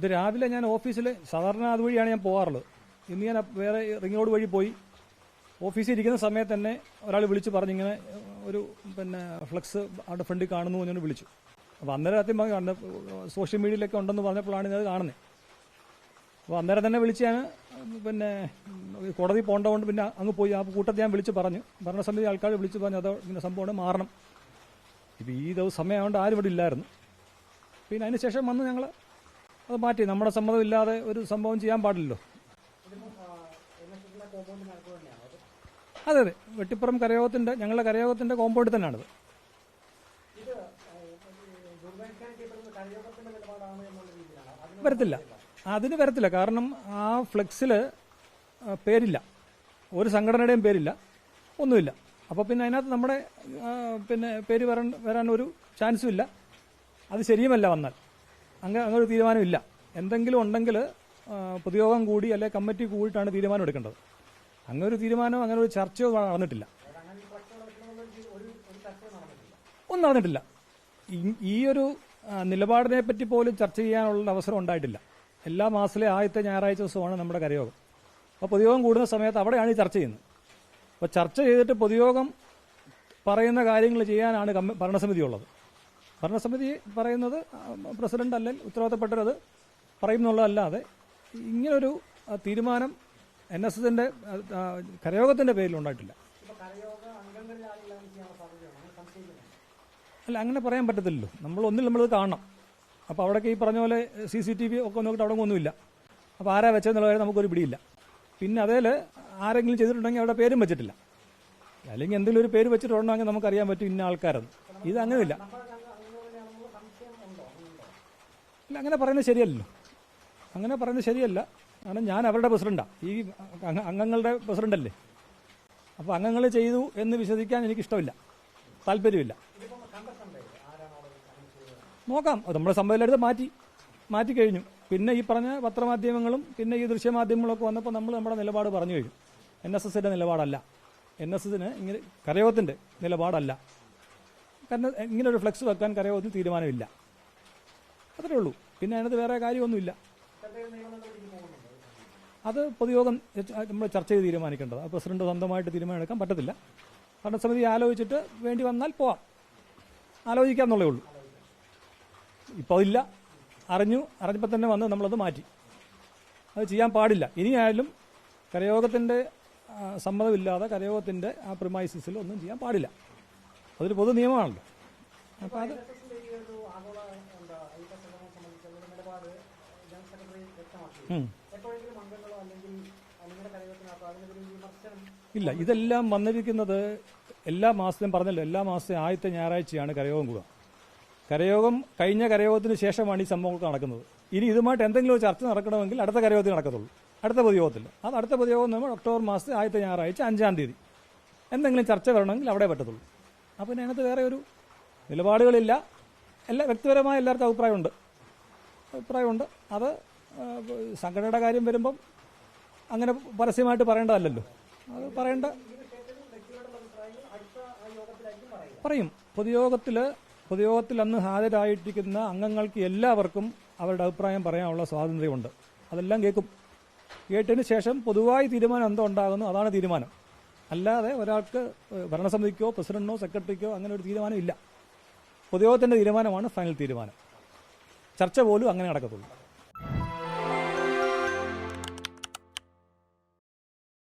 ഇത് രാവിലെ ഞാൻ ഓഫീസിൽ സാധാരണ അതുവഴിയാണ് ഞാൻ പോകാറുള്ളത് ഇന്ന് ഞാൻ വേറെ റിംഗ് റോഡ് വഴി പോയി. ഓഫീസിൽ ഇരിക്കുന്ന സമയത്ത് തന്നെ ഒരാൾ വിളിച്ച് പറഞ്ഞു ഇങ്ങനെ ഒരു പിന്നെ ഫ്ലക്സ് അവിടെ ഫ്രണ്ടിൽ കാണുന്നു എന്ന് പറഞ്ഞ് വിളിച്ചു. അപ്പോൾ അന്നേരം ആദ്യം പറഞ്ഞു, സോഷ്യൽ മീഡിയയിലൊക്കെ ഉണ്ടെന്ന് പറഞ്ഞപ്പോഴാണ് ഞാൻ കാണുന്നത് അപ്പോൾ അന്നേരം തന്നെ വിളിച്ച് ഞാൻ പിന്നെ കോടതി പോകേണ്ടതുകൊണ്ട് പിന്നെ അങ്ങ് പോയി. ആ കൂട്ടത്തിൽ ഞാൻ വിളിച്ച് പറഞ്ഞു. ഭരണസമിതി ആൾക്കാർ വിളിച്ച് പറഞ്ഞു അതോ ഇങ്ങനെ സംഭവമാണ് മാറണം. ഇപ്പോൾ ഈ ദിവസം സമയമായതുകൊണ്ട് ആരും ഇവിടെ ഇല്ലായിരുന്നു. പിന്നെ അതിന് ശേഷം വന്ന് ഞങ്ങൾ അത് മാറ്റി. നമ്മുടെ സമ്മതം ഇല്ലാതെ ഒരു സംഭവം ചെയ്യാൻ പാടില്ലല്ലോ. അതെ അതെ. വെട്ടിപ്പുറം കരയോഗത്തിന്റെ ഞങ്ങളുടെ കരയോഗത്തിന്റെ കോമ്പൗണ്ടിൽ തന്നെയാണിത്. വരത്തില്ല. അതിന് വരത്തില്ല. കാരണം ആ ഫ്ലെക്സിൽ പേരില്ല. ഒരു സംഘടനയുടെയും പേരില്ല. ഒന്നുമില്ല. അപ്പോൾ പിന്നെ അതിനകത്ത് നമ്മുടെ പിന്നെ പേര് വരാൻ വരാൻ ഒരു ചാൻസും ഇല്ല. അത് ശരിയുമല്ല വന്നാൽ. അങ്ങനെ അങ്ങനെ ഒരു തീരുമാനമില്ല. എന്തെങ്കിലും ഉണ്ടെങ്കിൽ പൊതുയോഗം കൂടി അല്ലെ കമ്മിറ്റി കൂടിയിട്ടാണ് തീരുമാനം എടുക്കേണ്ടത്. അങ്ങനെ ഒരു തീരുമാനം അങ്ങനെ ഒരു ചർച്ചയോ നടന്നിട്ടില്ല. ഒന്നും നടന്നിട്ടില്ല. ഈ- ഒരു നിലപാടിനെ പറ്റി പോലും ചർച്ച ചെയ്യാനുള്ള അവസരം ഉണ്ടായിട്ടില്ല. എല്ലാ മാസത്തിലെ ആദ്യത്തെ ഞായറാഴ്ച ദിവസമാണ് നമ്മുടെ കരയോഗം. അപ്പോൾ പൊതുയോഗം കൂടുന്ന സമയത്ത് അവിടെയാണ് ഈ ചർച്ച ചെയ്യുന്നത്. അപ്പോൾ ചർച്ച ചെയ്തിട്ട് പൊതുയോഗം പറയുന്ന കാര്യങ്ങൾ ചെയ്യാനാണ് ഭരണസമിതി ഉള്ളത് ഭരണസമിതി പറയുന്നത് പ്രസിഡന്റ് അല്ലെങ്കിൽ ഉത്തരവാദിത്തപ്പെട്ടവരത് പറയുന്നുള്ളതല്ലാതെ ഇങ്ങനൊരു തീരുമാനം എൻ എസ് എസിന്റെ കരയോഗത്തിന്റെ പേരിൽ ഉണ്ടായിട്ടില്ല. അല്ല അങ്ങനെ പറയാൻ പറ്റത്തില്ലല്ലോ. നമ്മൾ ഒന്നിൽ നമ്മളത് കാണണം. അപ്പോൾ അവിടെയൊക്കെ ഈ പറഞ്ഞ പോലെ സി സി ടി വി ഒക്കെ നോക്കിയിട്ട് അവിടെ ഒന്നുമില്ല. അപ്പോൾ ആരാ വെച്ചെന്നുള്ള കാര്യം നമുക്കൊരു പിടിയില്ല. പിന്നെ അതേൽ ആരെങ്കിലും ചെയ്തിട്ടുണ്ടെങ്കിൽ അവിടെ പേരും വെച്ചിട്ടില്ല. അല്ലെങ്കിൽ എന്തെങ്കിലും ഒരു പേര് വെച്ചിട്ടുണ്ടെങ്കിൽ നമുക്കറിയാൻ പറ്റും ഇന്ന ആൾക്കാരെന്ന് ഇത് അങ്ങനെയില്ല. അല്ല അങ്ങനെ പറയുന്നത് ശരിയല്ലല്ലോ. അങ്ങനെ പറയുന്നത് ശരിയല്ല. കാരണം ഞാൻ അവരുടെ പ്രസിഡന്റാണ് ഈ അംഗ- അംഗങ്ങളുടെ പ്രസിഡന്റല്ലേ. അപ്പോൾ അംഗങ്ങൾ ചെയ്തു എന്ന് വിശ്വസിക്കാൻ എനിക്കിഷ്ടമില്ല. താല്പര്യമില്ല. നോക്കാം. നമ്മുടെ സംഭവത്തിലെടുത്ത് മാറ്റി മാറ്റി കഴിഞ്ഞു. പിന്നെ ഈ പറഞ്ഞ പത്രമാധ്യമങ്ങളും പിന്നെ ഈ ദൃശ്യമാധ്യമങ്ങളൊക്കെ വന്നപ്പോൾ നമ്മൾ നമ്മുടെ നിലപാട് പറഞ്ഞു കഴിഞ്ഞു. എൻ എസ് എസിന്റെ നിലപാടല്ല. എൻ എസ് എസിന് ഇങ്ങനെ കരയോഗത്തിന്റെ നിലപാടല്ല. കാരണം ഇങ്ങനെ ഒരു ഫ്ലെക്സ് വെക്കാൻ കരയോത്തിന് തീരുമാനമില്ല. അത്രേ ഉള്ളൂ. പിന്നെ അതിനകത്ത് വേറെ കാര്യമൊന്നുമില്ല. അത് പൊതുയോഗം നമ്മൾ ചർച്ച ചെയ്ത് തീരുമാനിക്കേണ്ടത് പ്രസിഡന്റ് സ്വന്തമായിട്ട് തീരുമാനമെടുക്കാൻ പറ്റത്തില്ല. ഭരണസമിതി ആലോചിച്ചിട്ട് വേണ്ടി വന്നാൽ പോവാം. ആലോചിക്കാമെന്നുള്ളേ ഉള്ളൂ. ഇപ്പോൾ ഇല്ല അറിഞ്ഞു. അറിഞ്ഞപ്പോൾ തന്നെ വന്ന് നമ്മളത് മാറ്റി. അത് ചെയ്യാൻ പാടില്ല. ഇനിയായാലും കരയോഗത്തിന്റെ സമ്മതമില്ലാതെ കരയോഗത്തിന്റെ ആ പ്രിമൈസിസിൽ ഒന്നും ചെയ്യാൻ പാടില്ല. അതൊരു പൊതു നിയമമാണല്ലോ. അപ്പോൾ അത്. ഇല്ല ഇതെല്ലാം വന്നിരിക്കുന്നത് എല്ലാ മാസത്തെയും പറഞ്ഞല്ലോ എല്ലാ മാസത്തെയും ആദ്യത്തെ ഞായറാഴ്ചയാണ് കരയോഗം കൂടുക. കരയോഗം കഴിഞ്ഞ കരയോഗത്തിന് ശേഷമാണ് ഈ സംഭവങ്ങൾ നടക്കുന്നത്. ഇനി ഇതുമായിട്ട് എന്തെങ്കിലും ചർച്ച നടക്കണമെങ്കിൽ അടുത്ത കരയോഗത്തിൽ നടക്കത്തുള്ളൂ. അടുത്ത പൊതുയോഗത്തിൽ. അത് അടുത്ത പൊതുയോഗം നമ്മൾ ഒക്ടോബർ മാസത്തെ ആദ്യത്തെ ഞായറാഴ്ച അഞ്ചാം തീയതി. എന്തെങ്കിലും ചർച്ച വരണമെങ്കിൽ അവിടെ പറ്റത്തുള്ളൂ. അപ്പോൾ പിന്നെ അതിനകത്ത് വേറെ ഒരു നിലപാടുകളില്ല. എല്ലാ വ്യക്തിപരമായ എല്ലാവർക്കും അഭിപ്രായമുണ്ട്. അഭിപ്രായമുണ്ട്. അത് സംഘടനയുടെ കാര്യം വരുമ്പം അങ്ങനെ പരസ്യമായിട്ട് പറയേണ്ടതല്ലല്ലോ. അത് പറയേണ്ട പറയും. പൊതുയോഗത്തിൽ പൊതുയോഗത്തിൽ അന്ന് ഹാജരായിട്ടിരിക്കുന്ന അംഗങ്ങൾക്ക് എല്ലാവർക്കും അവരുടെ അഭിപ്രായം പറയാനുള്ള സ്വാതന്ത്ര്യമുണ്ട്. അതെല്ലാം കേൾക്കും. കേട്ടതിന് ശേഷം പൊതുവായി തീരുമാനം എന്തോ ഉണ്ടാകുന്നു അതാണ് തീരുമാനം. അല്ലാതെ ഒരാൾക്ക് ഭരണസമിതിക്കോ പ്രസിഡന്റിനോ സെക്രട്ടറിക്കോ അങ്ങനെ ഒരു തീരുമാനം ഇല്ല. പൊതുയോഗത്തിന്റെ തീരുമാനമാണ് ഫൈനൽ തീരുമാനം. ചർച്ച പോലും അങ്ങനെ നടക്കത്തുള്ളൂ.